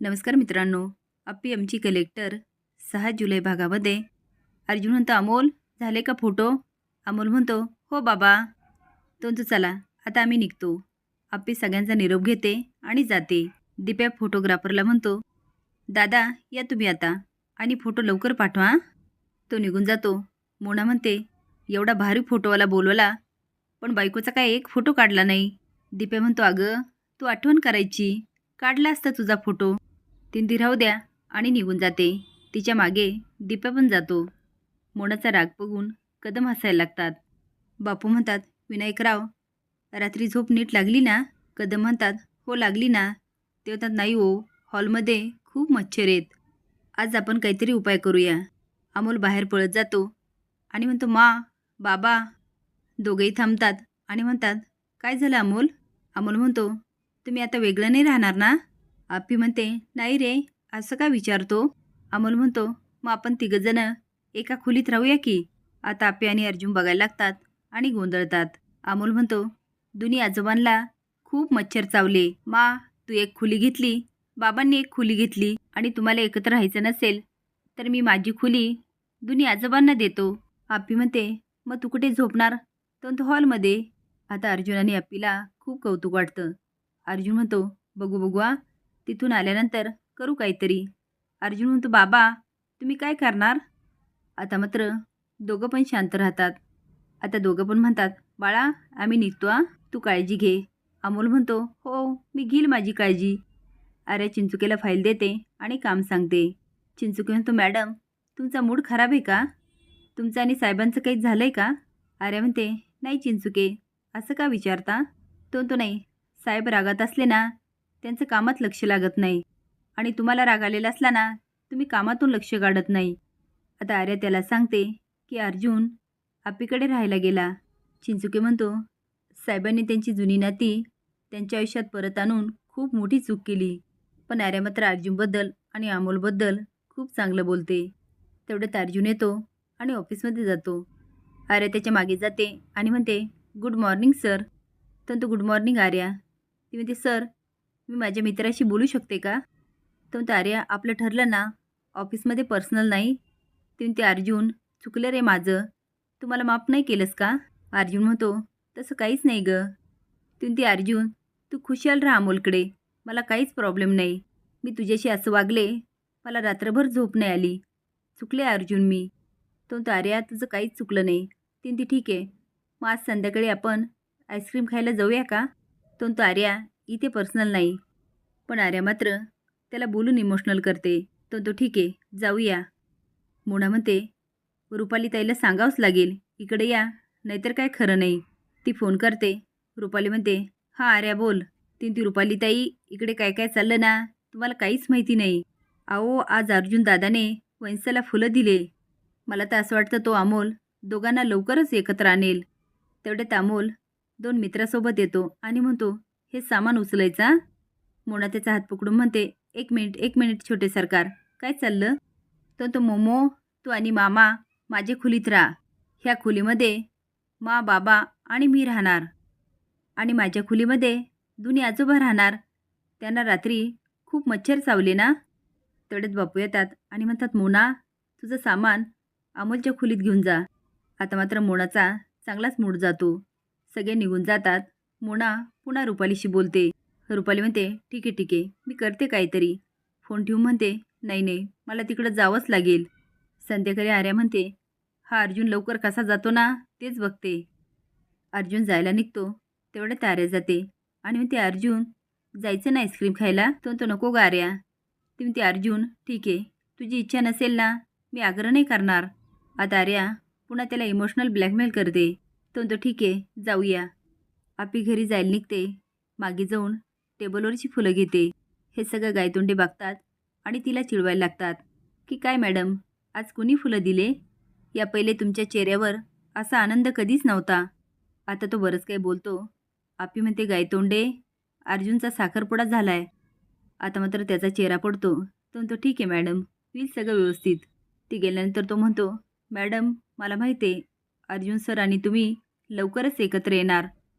नमस्कार मित्रांनो. अप्पी आमची कलेक्टर सहा जुलै भागामध्ये. अर्जुन म्हणतो अमोल झाले का फोटो अमोल म्हणतो हो बाबा. तो म्हणतो चला आता आम्ही निघतो. अप्पी सगळ्यांचा निरोप घेते आणि जाते. दिप्या फोटोग्राफरला म्हणतो दादा या तुम्ही आता आणि फोटो लवकर पाठवा तो निघून जातो. मोना म्हणते एवढा भारी फोटोवाला बोलवला पण बायकोचा काय एक फोटो काढला नाही. दिप्या म्हणतो अगं तू आठवण करायची. काढला असता तुझा फोटो ती राहू द्या आणि निघून जाते. तिच्यामागे दीपा पण जातो. मोनाचा राग बघून कदम हसायला लागतात. बापू म्हणतात विनायकराव रात्री झोप नीट लागली ना? कदम म्हणतात हो लागली ना. ते म्हणतात नाही हो हॉलमध्ये खूप मच्छर आहेत. आज आपण काहीतरी उपाय करूया. अमोल बाहेर पळत जातो आणि म्हणतो मा बाबा. दोघेही थांबतात आणि म्हणतात काय झालं अमोल? अमोल म्हणतो तुम्ही आता वेगळं नाही राहणार ना? आप्पी म्हणते नाही रे असं का विचारतो? अमोल म्हणतो मग आपण तिघंजणं एका खोलीत राहूया की? आता आप्पी आणि अर्जुन बघायला लागतात आणि गोंधळतात. अमोल म्हणतो दुनी आजोबांना खूप मच्छर चावले. मा तू एक खोली घेतली बाबांनी एक खोली घेतली आणि तुम्हाला एकत्र राहायचं नसेल तर मी माझी खोली दुनी आजोबांना देतो. आप्पी म्हणते मग तू कुठे झोपणार? तो हॉलमध्ये. आता अर्जुन आणि अप्पीला खूप कौतुक वाटतं. अर्जुन म्हणतो बघू बघू आ तिथून आल्यानंतर करू काहीतरी. अर्जुन म्हणतो बाबा तुम्ही काय करणार? आता मात्र दोघं पण शांत राहतात. आता दोघं पण म्हणतात बाळा आम्ही निघतो आ तू काळजी घे अमोल म्हणतो हो, हो मी घेईल माझी काळजी. अरे चिंचुकेला फाईल देते आणि काम सांगते. चिंचुके म्हणतो मॅडम तुमचा मूड खराब आहे का? तुमचं आणि साहेबांचं काही झालं आहे का? अरे म्हणते नाही चिंचुके. असं का विचारता? तो तो नाही. साहेब रागात असले ना त्यांचं कामात लक्ष लागत नाही. आणि तुम्हाला राग आलेला असला ना तुम्ही कामातून लक्ष काढत नाही. आता आर्या त्याला सांगते की अर्जुन आपीकडे राहायला गेला. चिंचुके म्हणतो साहेबांनी त्यांची जुनी नाती त्यांच्या आयुष्यात परत आणून खूप मोठी चूक केली. पण आर्या मात्र अर्जुनबद्दल आणि अमोलबद्दल खूप चांगलं बोलते. तेवढ्यात अर्जुन येतो आणि ऑफिसमध्ये जातो. आर्या त्याच्यामागे जाते आणि म्हणते गुड मॉर्निंग सर. तर तो गुड मॉर्निंग आर्या. ती म्हणते सर मी माझ्या मित्राशी बोलू शकते का? तर म्हणते आर्या आपलं ठरलं ना ऑफिसमध्ये पर्सनल नाही. ती म्हणते अर्जुन चुकलं रे माझं. तू मला माफ नाही केलंस का? अर्जुन म्हणतो तसं काहीच नाही गं. ती म्हणते अर्जुन तू खुशाल राहा अमोलकडे. मला काहीच प्रॉब्लेम नाही. मी तुझ्याशी असं वागले. मला रात्रभर झोप नाही आली. चुकले अर्जुन मी. तो म्हणतो आर्या तुझं काहीच चुकलं नाही. ती ठीक आहे. मग आज संध्याकाळी आपण आईस्क्रीम खायला जाऊया का? तो म्हणतो आर्या इथे पर्सनल नाही. पण आर्या मात्र त्याला बोलून इमोशनल करते. तो तो ठीक आहे जाऊया. मोना म्हणते रुपाली ताईला सांगावंच लागेल. इकडे या नाहीतर काय खरं नाही. ती फोन करते. रुपाली म्हणते हां आर्या बोल. ती ती रुपाली ताई इकडे काय काय चाललं ना? तुम्हाला काहीच माहिती नाही. अहो आज अर्जुन दादाने वंशाला फुलं दिले. मला तर असं वाटतं तो अमोल दोघांना लवकरच एकत्र आणेल. तेवढ्यात अमोल दोन मित्रासोबत येतो आणि म्हणतो हे सामान उचलायचा मोना त्याचा हात पकडून म्हणते एक मिनिट एक मिनिट छोटे सरकार काय चाललं? तर तो मोमो तू आणि मामा माझ्या खोलीत राहा. ह्या खोलीमध्ये मा बाबा आणि मी राहणार. आणि माझ्या खोलीमध्ये दोन्ही आजोबा राहणार. त्यांना रात्री खूप मच्छर चावले ना? तडेत बापू येतात आणि म्हणतात मोना तुझं सामान अमोलच्या खोलीत घेऊन जा. आता मात्र मोनाचा चांगलाच मूड जातो. सगळे निघून जातात मोना पुन्हा रुपालीशी बोलते. रुपाली म्हणते ठीक आहे ठीक आहे मी करते काहीतरी. फोन ठेवून म्हणते नाही नाही मला तिकडं जावंच लागेल. संध्याकाळी आर्या म्हणते हा अर्जुन लवकर कसा जातो ना तेच बघते. अर्जुन जायला निघतो. तेवढ्यात आर्या जाते आणि म्हणते अर्जुन जायचं ना आईस्क्रीम खायला? तो तो नको गा आर्या. ती म्हणते अर्जुन ठीक आहे तुझी इच्छा नसेल ना मी आग्रह नाही करणार. आता आर्या पुन्हा त्याला इमोशनल ब्लॅकमेल करते. तो म्हणतो ठीक आहे जाऊया. आपी घरी जायला निघते. मागे जाऊन टेबलवरची फुलं घेते. हे सगळं गायतोंडे बघतात आणि तिला चिडवायला लागतात. की काय मॅडम आज कुणी फुलं दिले? या पहिले तुमच्या चेहऱ्यावर असा आनंद कधीच नव्हता. आता तो बरंच काही बोलतो. आपी म्हणते गायतोंडे अर्जुनचा साखरपुडा झाला आहे आता मात्र त्याचा चेहरा पडतो. तो म्हणतो ठीक आहे मॅडम होईल सगळं व्यवस्थित. ती गेल्यानंतर तो म्हणतो मॅडम मला माहिती आहे अर्जुन सर आणि तुम्ही लवकरच एकत्र येणार.